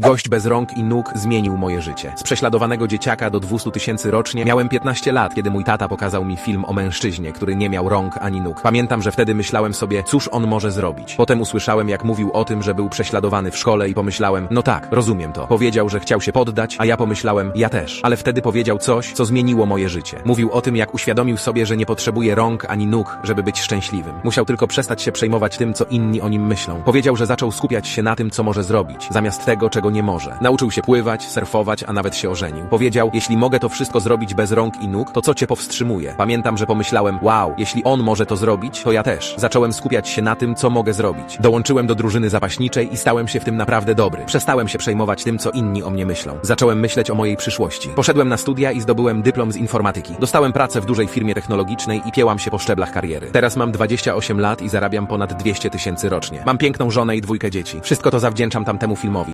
Gość bez rąk i nóg zmienił moje życie. Z prześladowanego dzieciaka do 200 tysięcy rocznie miałem 15 lat, kiedy mój tata pokazał mi film o mężczyźnie, który nie miał rąk ani nóg. Pamiętam, że wtedy myślałem sobie, cóż on może zrobić. Potem usłyszałem, jak mówił o tym, że był prześladowany w szkole i pomyślałem, no tak, rozumiem to. Powiedział, że chciał się poddać, a ja pomyślałem, ja też. Ale wtedy powiedział coś, co zmieniło moje życie. Mówił o tym, jak uświadomił sobie, że nie potrzebuje rąk ani nóg, żeby być szczęśliwym. Musiał tylko przestać się przejmować tym, co inni o nim myślą. Powiedział, że zaczął skupiać się na tym, co może zrobić, zamiast tego, czego nie może. Nauczył się pływać, surfować, a nawet się ożenił. Powiedział, jeśli mogę to wszystko zrobić bez rąk i nóg, to co cię powstrzymuje? Pamiętam, że pomyślałem, wow, jeśli on może to zrobić, to ja też. Zacząłem skupiać się na tym, co mogę zrobić. Dołączyłem do drużyny zapaśniczej i stałem się w tym naprawdę dobry. Przestałem się przejmować tym, co inni o mnie myślą. Zacząłem myśleć o mojej przyszłości. Poszedłem na studia i zdobyłem dyplom z informatyki. Dostałem pracę w dużej firmie technologicznej i piełam się po szczeblach kariery. Teraz mam 28 lat i zarabiam ponad 200 tysięcy rocznie. Mam piękną żonę i dwójkę dzieci. Wszystko to zawdzięczam tamtemu filmowi.